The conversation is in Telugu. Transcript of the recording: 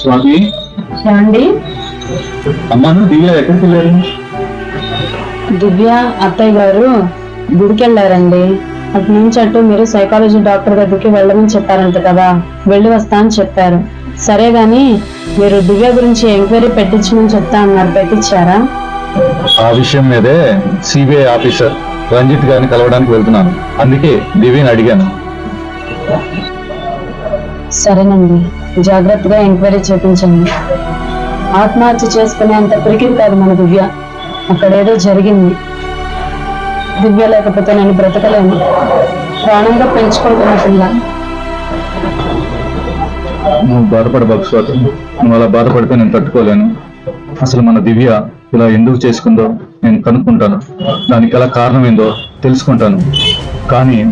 స్వామి. ఏమండి? అమ్మాను దివ్య ఎక్కడికి వెళ్ళారు దివ్య అత్తయ్య గారు గుడికి వెళ్ళారండి అటు నుంచి అటు మీరు సైకాలజీ డాక్టర్ దగ్గరికి వెళ్ళమని చెప్పారంట కదా. వెళ్ళి వస్తా అని చెప్పారు. సరే గాని మీరు దివ్య గురించి ఎంక్వైరీ పెట్టించమని చెప్తా అన్నారు. పెట్టించారా? ఆ విషయం మీదే సిబిఐ ఆఫీసర్ రంజిత్ గారిని కలవడానికి వెళ్తున్నాను. అందుకే దివ్యని అడిగాను. సరేనండి. జాగ్రత్తగా ఎంక్వైరీ చేపించండి. ఆత్మహత్య చేసుకునేంత పిరికిది కాదు మన దివ్య. అక్కడేదో జరిగింది. దివ్య లేకపోతే నేను బ్రతకలేను. ప్రాణంగా పెంచుకుంటున్న పిల్ల. నువ్వు బాధపడబాకు స్వాతి. నువ్వు అలా బాధపడితే నేను తట్టుకోలేను. అసలు మన దివ్య ఇలా ఎందుకు చేసుకుందో నేను కనుక్కుంటాను. దానికి ఎలా కారణం ఏందో తెలుసుకుంటాను. కానీ